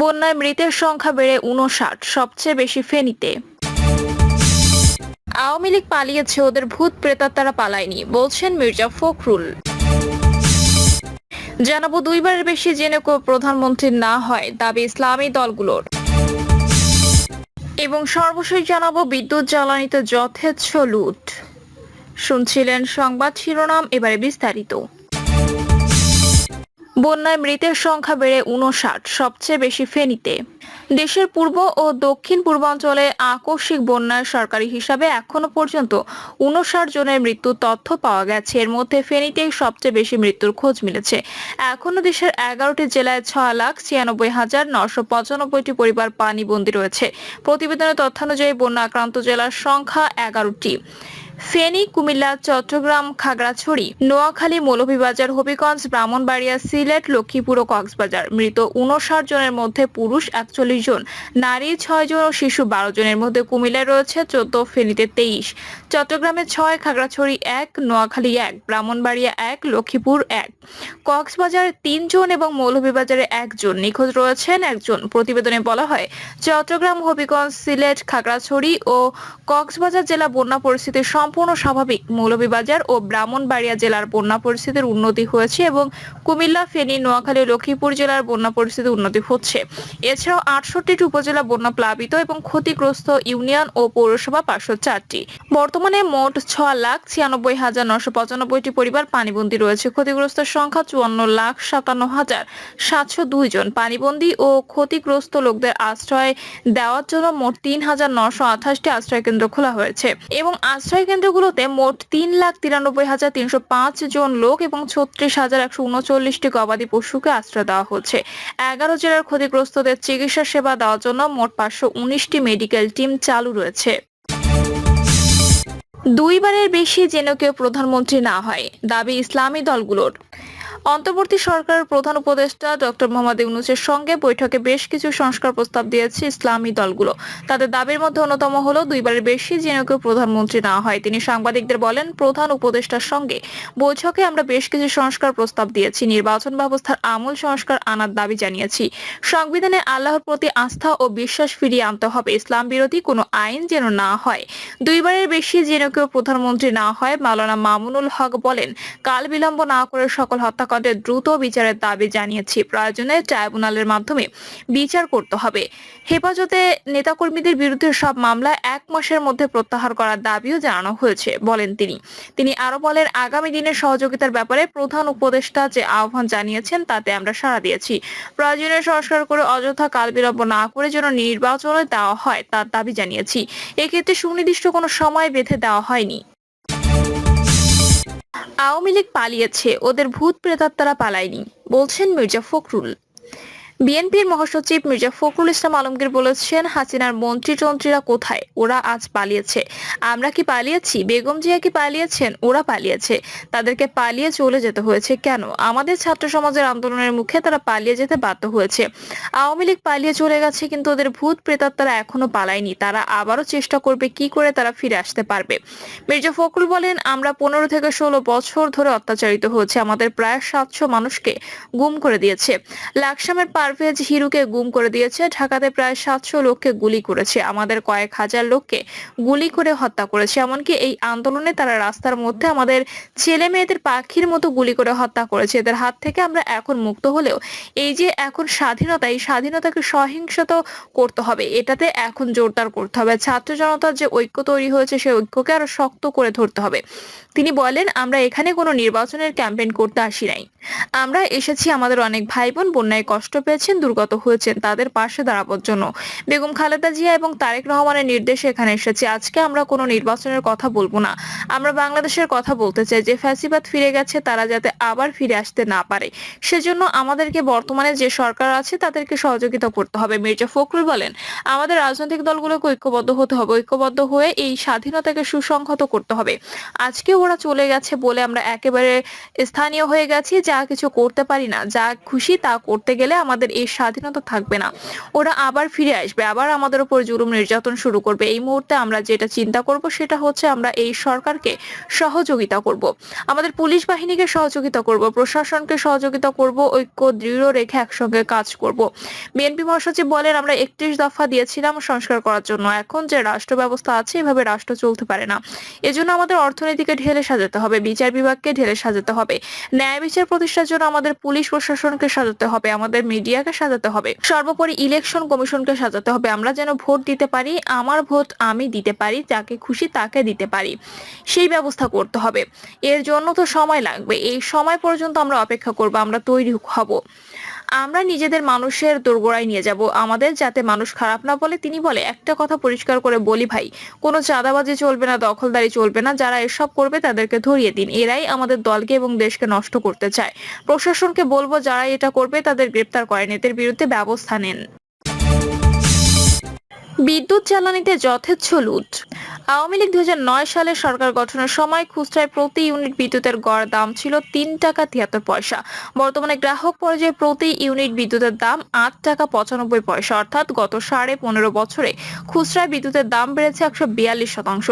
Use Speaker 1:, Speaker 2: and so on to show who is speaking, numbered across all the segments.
Speaker 1: বন্যায় মৃতের সংখ্যা বেড়ে উনষাট সবচেয়ে বেশি ফেনীতে। আওয়ামী লীগ পালিয়েছে ওদের ভূত প্রেতাত্মারা পালায়নি, বলছেন মির্জা ফখরুল। জানাব দুইবারের বেশি জেনে কেউ প্রধানমন্ত্রী না হয়, দাবি ইসলামী দলগুলোর। এবং সর্বশেষ জানাব বিদ্যুৎ জ্বালানিতে যথেচ্ছ লুট। শুনছিলেন সংবাদ শিরোনাম, এবারে বিস্তারিত। বন্যায় মৃতের সংখ্যা বেড়ে উনষাট সবচেয়ে বেশি ফেনীতে। দেশের পূর্ব ও দক্ষিণ পূর্বাঞ্চলে আকস্মিক বন্যায় সরকারি হিসাবে এখনও পর্যন্ত উনষাট জনের মৃত্যুর তথ্য পাওয়া গেছে। এর মধ্যে ফেনীতেই সবচেয়ে বেশি মৃত্যুর খোঁজ মিলেছে। এখনও দেশের এগারোটি জেলায় ছয় লাখ ছিয়ানব্বই হাজার নশো পঁচানব্বইটি পরিবার পানিবন্দী রয়েছে। প্রতিবেদনের তথ্যানুযায়ী বন্যা আক্রান্ত জেলার সংখ্যা এগারোটি। ফেনী, কুমিল্লা, চট্টগ্রাম, খাগড়াছড়ি, নোয়াখালী, মৌলভীবাজার, হবিগঞ্জ, ব্রাহ্মণবাড়িয়া, সিলেট, লক্ষ্মীপুর ও কক্সবাজার। মৃত উনষাট জনের মধ্যে পুরুষ একচল্লিশ জন, নারী ছয় জন ও শিশু বারো জনের মধ্যে কুমিল্লায় রয়েছে, চোদ্দ ফেনীতে তেইশ। চট্টগ্রামে ছয়, খাগড়াছড়ি এক, নোয়াখালী এক, ব্রাহ্মণবাড়িয়া এক, লক্ষ্মীপুর এক। কক্সবাজার তিনজন এবং মৌলভীবাজারে একজন নিখোঁজ রয়েছেন একজন। প্রতিবেদনে বলা হয়, চট্টগ্রাম, হবিগঞ্জ, সিলেট, খাগড়াছড়ি ও কক্সবাজার জেলা বন্যা পরিস্থিতি সম্পূর্ণ স্বাভাবিক। মৌলভীবাজার ও ব্রাহ্মণবাড়িয়া জেলার বন্যা পরিস্থিতির উন্নতি হয়েছে এবং কুমিল্লা, ফেনী, নোয়াখালী লক্ষ্মীপুর জেলার বন্যা পরিস্থিতির উন্নতি হচ্ছে। এছাড়াও আটষট্টিটি উপজেলা বন্যা প্লাবিত এবং ক্ষতিগ্রস্ত ইউনিয়ন ও পৌরসভা পাঁচশো চারটি। বর্তমানে মোট ছ লাখ ছিয়ানব্বই হাজার নশো পঁচানব্বইটি পরিবার পানিবন্দী রয়েছে। ক্ষতিগ্রস্ত সংখ্যা চুয়ান্ন লাখ সাতান্ন হাজার সাতশো দুই জন। পানিবন্দী ও ক্ষতিগ্রস্ত লোকদের আশ্রয় দেওয়ার জন্য মোট তিন হাজার নশো আঠাশটি আশ্রয় কেন্দ্র খোলা হয়েছে। এবং আশ্রয় কেন্দ্রগুলোতে মোট তিন লাখ তিরানব্বই হাজার তিনশো পাঁচ জন লোক এবং ছত্রিশ হাজার একশো উনচল্লিশটি গবাদি পশুকে আশ্রয় দেওয়া হচ্ছে। এগারো জেলার ক্ষতিগ্রস্তদের চিকিৎসা সেবা দেওয়ার জন্য মোট পাঁচশো উনিশটি মেডিকেল টিম চালু রয়েছে। দুইবারের বেশি যেন কেউ প্রধানমন্ত্রী না হয় দাবি ইসলামী দলগুলোর। অন্তর্বর্তী সরকারের প্রধান উপদেষ্টা ডক্টর মোহাম্মদ ইউনুসের সঙ্গে বৈঠকে বেশ কিছু সংস্কার প্রস্তাব দিয়েছে ইসলামী দলগুলো। তাদের দাবির মধ্যে অন্যতম হলো, দুইবারের বেশি যেন কেউ প্রধানমন্ত্রী না হয়। তিনি সাংবাদিকদের বলেন, প্রধান উপদেষ্টার সঙ্গে বৈঠকে আমরা বেশ কিছু সংস্কার প্রস্তাব দিয়েছি, নির্বাচন ব্যবস্থার আমূল সংস্কার আনার দাবি জানিয়েছি। সংবিধানে আল্লাহর প্রতি আস্থা ও বিশ্বাস ফিরিয়ে আনতে হবে। ইসলাম বিরোধী কোনো আইন যেন না হয়। দুইবারের বেশি যেন কেউ প্রধানমন্ত্রী না হয়, মাওলানা মামুনুল হক বলেন, কাল বিলম্ব না করে সকল হত্যাকাণ্ডের দ্রুত বিচারের দাবি জানিয়েছি। প্রয়োজনে ট্রাইব্যুনালের মাধ্যমে বিচার করতে হবে। হেফাজতে নেতাকর্মীদের বিরুদ্ধে সব মামলা এক মাসের মধ্যে প্রত্যাহার করার দাবিও জানানো হয়েছে, বলেন তিনি। তিনি আরও বলেন, আগামী দিনে সহযোগিতার ব্যাপারে প্রধান উপদেষ্টা যে আহ্বান জানিয়েছেন, তাতে আমরা সাড়া দিয়েছি। প্রয়োজনীয় সংস্কার করে অযথা কাল বিলম্ব না করে যেন নির্বাচনে দেওয়া হয়, তার দাবি জানিয়েছি। এক্ষেত্রে সুনির্দিষ্ট কোনো সময় বেঁধে দেওয়া হয়নি। আওয়ামী লীগ পালিয়েছে ওদের ভূত প্রেতাত্মারা পালায়নি বলছেন মির্জা ফখরুল। বিএনপির মহাসচিব মির্জা ফখরুল ইসলাম আলমগীর বলেছেন, হাসিনার মন্ত্রীতন্ত্রীরা কোথায়? ওরা আজ পালিয়েছে। আমরা কি পালিয়েছি? বেগম জিয়া কি পালিয়েছেন? ওরা পালিয়েছে। তাদেরকে পালিয়ে চলে যেতে হয়েছে কেন? আমাদের ছাত্র সমাজের আন্দোলনের মুখে তারা পালিয়ে যেতে বাধ্য হয়েছে। আওয়ামী লীগ পালিয়ে চলে গেছে কিন্তু ওদের ভূত প্রেতাত্মারা এখনও পালায়নি। তারা আবারও চেষ্টা করবে কি করে তারা ফিরে আসতে পারবে। মির্জা ফখরুল বলেন, আমরা পনেরো থেকে ষোলো বছর ধরে অত্যাচারিত হয়েছে। আমাদের প্রায় সাতশো মানুষকে গুম করে দিয়েছে। লাকসামের পারভেজ হিরুকে গুম করে দিয়েছে। ঢাকাতে প্রায় সাতশো লোককে গুলি করেছে। আমাদের কয়েক হাজার লোককে গুলি করে হত্যা করেছে। এমনকি এই আন্দোলনে তারা রাস্তার মধ্যে আমাদের ছেলে মেয়েদের পাখির মতো গুলি করে হত্যা করেছে। এদের হাত থেকে আমরা এখন মুক্ত হলেও এই যে এখন স্বাধীনতা, এই স্বাধীনতাকে সহিংসত করতে হবে, এটাতে এখন জোরদার করতে হবে। ছাত্র জনতার যে ঐক্য তৈরি হয়েছে সেই ঐক্যকে আরও শক্ত করে ধরতে হবে। তিনি বলেন, আমরা এখানে কোনো নির্বাচনের ক্যাম্পেইন করতে আসি নাই। আমরা এসেছি আমাদের অনেক ভাই বোন বন্যায় কষ্ট পেয়েছেন দুর্গত হয়েছেন তাদের পাশে দাঁড়াবার জন্য। বেগম খালেদা জিয়া এবং তারেক রহমানের নির্দেশে এখানে এসেছি। আজকে আমরা কোনো নির্বাচনের কথা বলব না। আমরা বাংলাদেশের কথা বলতে চাই। যে ফ্যাসিবাদ ফিরে গেছে, তারা যাতে আবার ফিরে আসতে না পারে। সেজন্য আমাদেরকে বর্তমানে যে সরকার আছে, তাদেরকে সহযোগিতা করতে হবে। মির্জা ফখরুল বলেন, আমাদের রাজনৈতিক দলগুলোকে ঐক্যবদ্ধ হতে হবে। ঐক্যবদ্ধ হয়ে এই স্বাধীনতাকে সুসংহত করতে হবে। আজকে ওরা চলে গেছে বলে আমরা একেবারে স্থানীয় হয়ে গেছি। যা কিছু করতে পারি না, যা খুশি তা করতে গেলে আমাদের তাদের এই স্বাধীনতা থাকবে না। ওরা আবার ফিরে আসবে, আবার আমাদের উপর জুলুম নির্যাতন শুরু করবে। এই মুহূর্তে আমরা যেটা চিন্তা করব সেটা হচ্ছে আমরা এই সরকারকে সহযোগিতা করব। আমাদের পুলিশ বাহিনীকে সহযোগিতা করব, প্রশাসনকে সহযোগিতা করব, ঐক্য দৃঢ় রেখে একসঙ্গে কাজ করব। বিএনপি মহাসচিব বলেন, আমরা একত্রিশ দফা দিয়েছিলাম সংস্কার করার জন্য। এখন যে রাষ্ট্র ব্যবস্থা আছে, এভাবে রাষ্ট্র চলতে পারে না। এজন্য আমাদের অর্থনীতিকে ঢেলে সাজাতে হবে, বিচার বিভাগকে ঢেলে সাজাতে হবে। ন্যায় বিচার প্রতিষ্ঠার জন্য আমাদের পুলিশ প্রশাসনকে সাজাতে হবে, আমাদের মিডিয়াকে সাজাতে হবে। সর্বোপরি ইলেকশন কমিশনকে সাজাতে হবে। আমরা যেন ভোট দিতে পারি, আমার ভোট আমি দিতে পারি, যাকে খুশি তাকে দিতে পারি। সেই ব্যবস্থা করতে হবে। এর জন্য তো সময় লাগবে। এই সময় পর্যন্ত আমরা অপেক্ষা করব, আমরা তৈরি হব। আমরা নিজেদের মানুষের দোরগোড়ায় নিয়ে যাব। আমাদের যাতে মানুষ খারাপ না বলে, তিনি বলে, একটা কথা পরিষ্কার করে বলি ভাই, কোনো চাঁদাবাজি চলবে না, দখলদারি চলবে না, যারা এসব করবে তাদেরকে ধরিয়ে দিন। এরাই আমাদের দলকে এবং দেশকে নষ্ট করতে চায়। প্রশাসনকে বলব, যারা এটা করবে তাদের গ্রেপ্তার করেন। এদের বিরুদ্ধে ব্যবস্থা নেন। বিদ্যুৎ জ্বালানিতে যথেচ্ছ লুট। আওয়ামী লীগ দুই হাজার নয় সালে সরকার গঠনের সময় খুচরায় প্রতি ইউনিট বিদ্যুতের গড় দাম ছিল তিন টাকা তিয়াত্তর পয়সা। বর্তমানে গ্রাহক পর্যায়ে প্রতি ইউনিট বিদ্যুতের দাম আট টাকা পঁচানব্বই পয়সা, অর্থাৎ গত সাড়ে পনেরো বছরে খুচরায় বিদ্যুতের দাম বেড়েছে একশো বিয়াল্লিশ শতাংশ।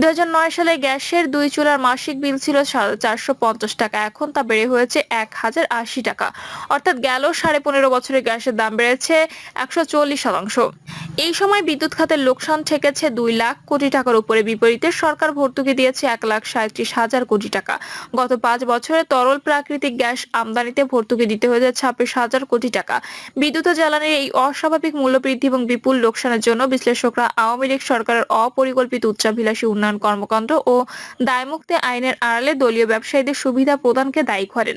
Speaker 1: দুই সালে গ্যাসের দুই চুলার মাসিক বিল ছিল চারশো পঞ্চাশ টাকা, এখন তা বেড়ে হয়েছে এক হাজার আশি টাকা। অর্থাৎ গেল সাড়ে পনেরো বছরে গ্যাসের দাম বেড়েছে একশো চল্লিশ শতাংশ। এই সময় বিদ্যুৎ খাতের লোকসান ঠেকেছে দুই লাখ কোটি টাকার উপরে বিপরীতে সরকার ভর্তুকি দিয়েছে এক লাখ সাঁত্রিশ হাজার কোটি টাকা। গত পাঁচ বছরে তরল প্রাকৃতিক গ্যাস আমদানিতে ভর্তুকি দিতে হয়েছে ছাব্বিশ হাজার কোটি টাকা। বিদ্যুৎ ও জ্বালানির এই অস্বাভাবিক মূল্যবৃদ্ধি এবং বিপুল লোকসানের জন্য বিশ্লেষকরা আওয়ামী লীগ সরকারের অপরিকল্পিত উচ্চাভিলাষী উন্নয়ন কর্মকাণ্ড ও দায়মুক্তি আইনের আড়ালে দলীয় ব্যবসায়ীদের সুবিধা প্রদানকে দায়ী করেন।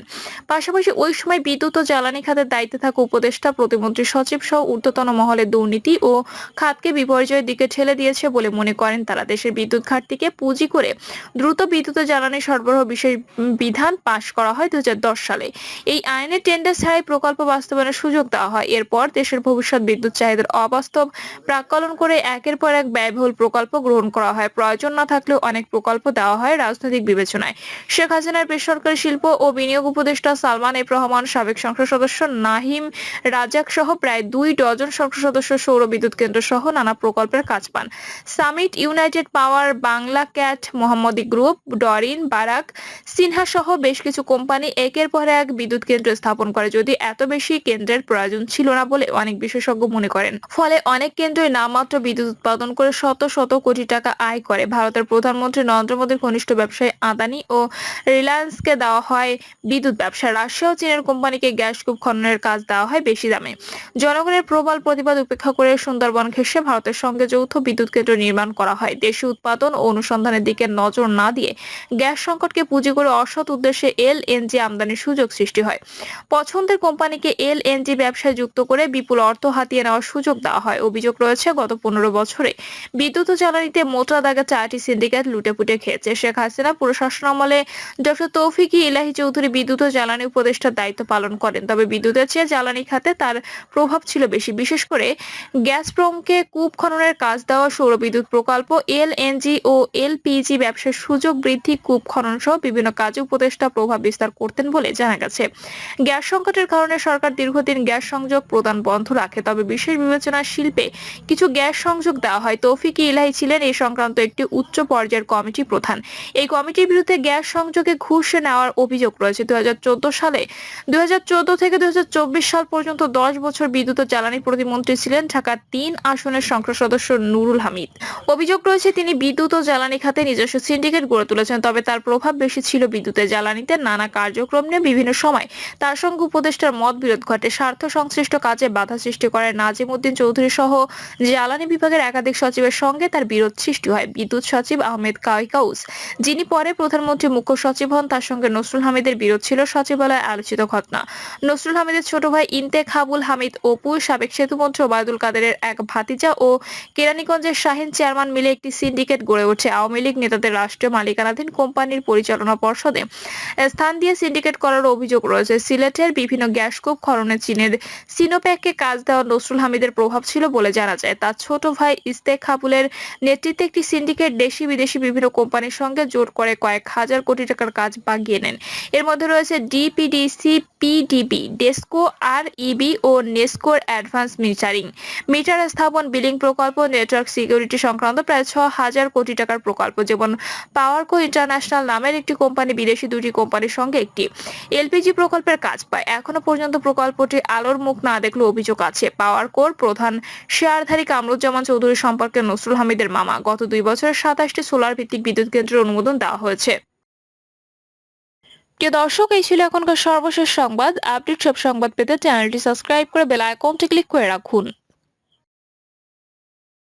Speaker 1: পাশাপাশি ওই সময় বিদ্যুৎ ও জ্বালানি খাতের দায়িত্বে থাকা উপদেষ্টা, প্রতিমন্ত্রী সচিব সহ ঊর্ধ্বতন মহলের দুর্নীতি ও খাতকে বিপর্যয়ের দিকে ঠেলে দিয়েছে বলে মনে করেন তারা। দেশের বিদ্যুৎ ঘাটতিকে পুঁজি করে দ্রুত বিদ্যুৎ জ্বালানি সরবরাহ বিষয় বিধান পাশ করা হয় দুই হাজার দশ সালে। এই আইনে টেন্ডার ছাড়াই প্রকল্প বাস্তবায়নের সুযোগ দেওয়া হয়। এরপর দেশের ভবিষ্যৎ বিদ্যুৎ চাহিদার অবাস্তব প্রাকলন করে একের পর এক ব্যয়বহুল প্রকল্প গ্রহণ করা হয়। প্রয়োজন না থাকলেও অনেক প্রকল্প দেওয়া হয় রাজনৈতিক বিবেচনায়। শেখ হাসিনার বেসরকারি শিল্প ও বিনিয়োগ উপদেষ্টা সালমান এফ রহমান, সাবেক সংসদ সদস্য নাহিম রাজাক সহ প্রায় দুই ডজন সংসদ সদস্য সৌর বিদ্যুৎ কেন্দ্র সহ নানা প্রকল্পের কাজ পান। Summit United Power Bangla CAT, Mohammadi group, Doreen, Barak, Sinha সহ বেশ কিছু কোম্পানি একের পর এক বিদ্যুৎ কেন্দ্র স্থাপন করে। যদি এত বেশি কেন্দ্রের প্রয়োজন ছিল না বলে অনেক বিশেষজ্ঞ মনে করেন। ফলে অনেক কেন্দ্রই নামমাত্র বিদ্যুৎ উৎপাদন করে শত শত কোটি টাকা আয় করে। ভারতের প্রধানমন্ত্রী নরেন্দ্র মোদীর ঘনিষ্ঠ ব্যবসায়ী আদানি ও রিলায়েন্সকে দেওয়া হয় বিদ্যুৎ ব্যবসা। রাশিয়া ও চীনের কোম্পানিকে গ্যাস কূপ খননের কাজ দেওয়া হয় বেশি দামে। জনগণের প্রবল প্রতিবাদ উপেক্ষা করে সুন্দরবন ঘেঁষে ভারতের সঙ্গে যৌথ বিদ্যুৎ কেন্দ্র নির্মাণ করা হয়। দেশি উৎপাদন ও অনুসন্ধানের দিকে নজর না দিয়ে গ্যাস সংকটকে পুঁজি করে অসৎ উদ্দেশ্যে এল এনজি আমদানির সুযোগ সৃষ্টি হয়। পছন্দের কোম্পানিকে এল এনজি ব্যবসায় যুক্ত করে বিপুল অর্থ হাতিয়ে নেওয়ার সুযোগ দেওয়া হয়। অভিযোগ রয়েছে, গত পনেরো বছরে বিদ্যুৎ ও জ্বালানিতে মোটা দাগে চারটি সিন্ডিকেট লুটেপুটে খেয়েছে। শেখ হাসিনা প্রশাসন আমলে ডক্টর তৌফিকি ইলাহি চৌধুরী বিদ্যুৎ ও জ্বালানি উপদেষ্টার দায়িত্ব পালন করেন। তবে বিদ্যুতের চেয়ে জ্বালানি খাতে তার প্রভাব ছিল বেশি। বিশেষ করে গ্যাসপ্রমকে কূপ খননের কাজ দেওয়া সৌরবিদ্যুৎ প্রকল্প এলএনজি ও এলপিজি ব্যবসার সুযোগ বৃদ্ধি, কূপ খনন সহ বিভিন্ন কাজে উপদেষ্টা প্রভাব বিস্তার করতেন বলে জানা গেছে। গ্যাস সংকটের কারণে সরকার দীর্ঘদিন গ্যাস সংযোগ প্রদান বন্ধ রাখে, তবে বিশেষ বিবেচনা শিল্পে কিছু গ্যাস সংযোগ দেওয়া হয়। তৌফিকি ইলাহি ছিলেন এই সংক্রান্ত একটি উচ্চ পর্যায়ের কমিটি প্রধান। এই কমিটির বিরুদ্ধে গ্যাস সংযোগে ঘুষ নেওয়ার অভিযোগ রয়েছে। দুই হাজার চোদ্দ সালে, দুই হাজার চোদ্দ থেকে দুই হাজার চব্বিশ সাল পর্যন্ত দশ বছর বিদ্যুৎ ও জ্বালানি প্রতিমন্ত্রী ছিলেন ঢাকার তিন আসনের সংসদ সদস্য নুরুল হামিদ। অভিযোগ রয়েছে, তিনি বিদ্যুৎ ও জ্বালানি খাতে নিজস্ব সিন্ডিকেট গড়ে তুলেছেন। তবে তার প্রভাব বেশি ছিল বিদ্যুতের জ্বালানিতে। নানা কার্যক্রম নিয়ে বিভিন্ন সময় তার সঙ্গে উপদেষ্টার মত বিরোধ ঘটে। স্বার্থ সংশ্লিষ্ট কাজে বাধা সৃষ্টি করে নাজিম উদ্দিন চৌধুরী সহ জ্বালানি বিভাগের একাধিক সচিবের সঙ্গে তার বিরোধ সৃষ্টি হয়। বিদ্যুৎ সচিব আহমেদ কাউস যিনি পরে প্রধানমন্ত্রী মুখ্য সচিব হন, তার সঙ্গে নসরুল হামিদের বিরোধ ছিল সচিবালয়ে আলোচিত ঘটনা। নসরুল হামিদের ছোট ভাই ইন্তেক হাবুল হামিদ অপু সাবেক সেতুমন্ত্রী ওবায়দুল কাদেরের এক ভাতিজা ও কেরানীগঞ্জের শাহিন চেয়ারম্যান মিলে একটি সিন্ডিকেট গড়ে ওঠে আওয়ামী লীগ নেতাদের রাষ্ট্রীয় মালিকানাধীন কোম্পানির পরিচালনা পর্ষদে। স্থান দিয়ে সিন্ডিকেট করার অভিযোগ রয়েছে। সিলেটের বিভিন্ন গ্যাসকূপ খননে চীনের সিনোপ্যাককে কাজ দেওয়া নসরুল হামিদের প্রভাব ছিল বলে জানা যায়। তার ছোট ভাই ইস্তেক হাবুলের নেতৃত্বে একটি সিন্ডিকেট দেশি বিদেশি বিভিন্ন কোম্পানির সঙ্গে জোট করে কয়েক হাজার কোটি টাকার কাজ বাগিয়ে নেন। এর মধ্যে রয়েছে ডিপিডিসি, পিডিবি, ডেস্কো আর ইবি ও নেস্কোর অ্যাডভান্স মিটারিং। মিটার স্থাপন, বিলিং প্রকল্প, নেটওয়ার্ক সিকিউরিটি সংক্রান্ত প্রায় ছ হাজার কোটি টাকার প্রকল্প, যেমন পাওয়ারকো ইন্টারন্যাশনাল নামের একটি কোম্পানি, বিদেশি দুটি কোম্পানির সঙ্গে একটি। এলপিজি প্রকল্পের কাজ পায়। এখনও পর্যন্ত প্রকল্পটি আলোর মুখ না দেখলে অভিযোগ আছে। পাওয়ারকোর প্রধান শেয়ারধারী কামরুজ্জামান চৌধুরী সম্পর্কে নসরুল হামিদের মামা, গত দুই বছরের সাতাশটি সোলার ভিত্তিক বিদ্যুৎ কেন্দ্রের অনুমোদন দেওয়া হয়েছে। প্রিয় দর্শক, এই ছিল এখনকার সর্বশেষ সংবাদ। আপডেট সব সংবাদ পেতে চ্যানেলটি সাবস্ক্রাইব করে বেল আইকনটি ক্লিক করে রাখুন।